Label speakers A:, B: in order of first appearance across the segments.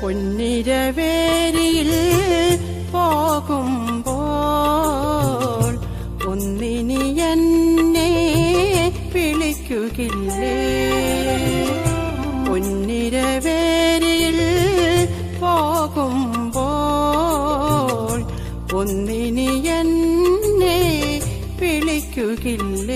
A: പൊന്നിരവേരിയിൽ പോകുമ്പോൾ ഒന്നിനി എന്നെ വിളിക്കുകില്ലേ പൊന്നിരവേരിയിൽ പോകുമ്പോൾ ഒന്നിനി എന്നെ വിളിക്കുകില്ല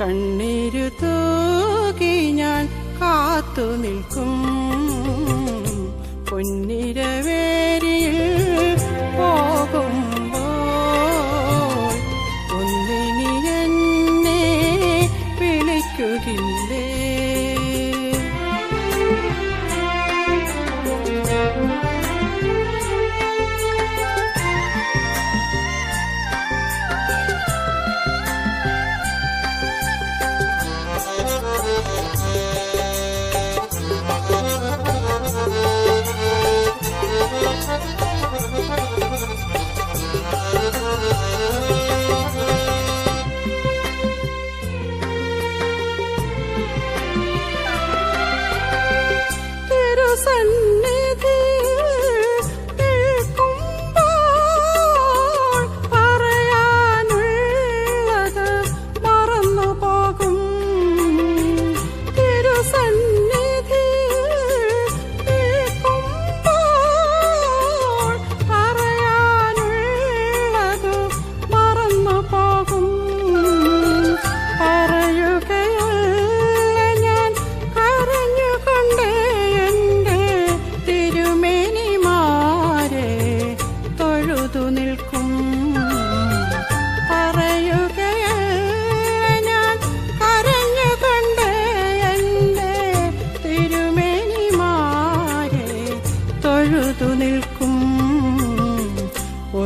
A: கண்ணே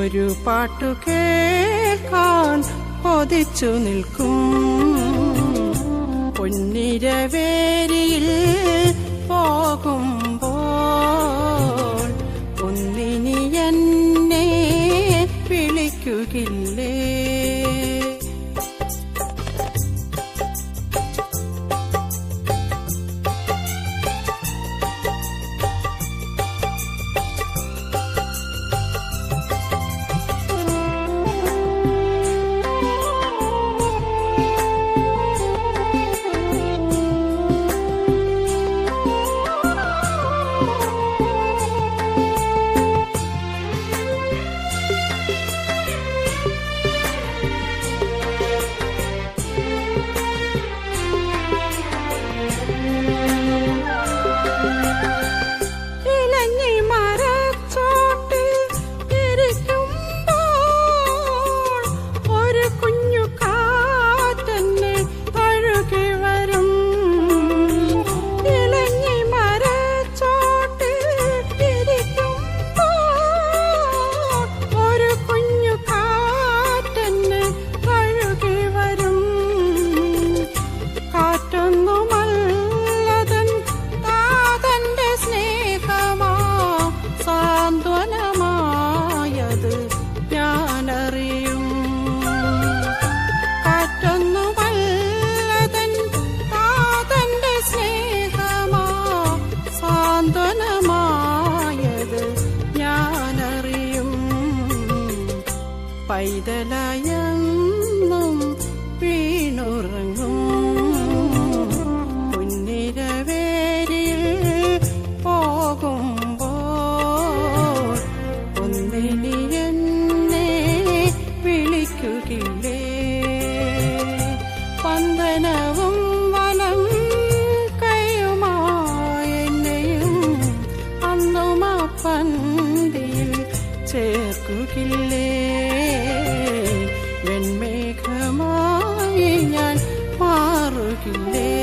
A: ഒരു പാട്ടു കേൾക്കാൻ കൊതിച്ചു നിൽക്കും. പൊന്നിരവേരി പൈതലായെന്നും വീണുറങ്ങും. പൊന്നിരവേരിൽ പോകുമ്പോൾ ഒന്നിനി എന്നെ വിളിക്കുകയില്ലേ? വന്ദനവും ഞാൻ മാറുകില്ലേ?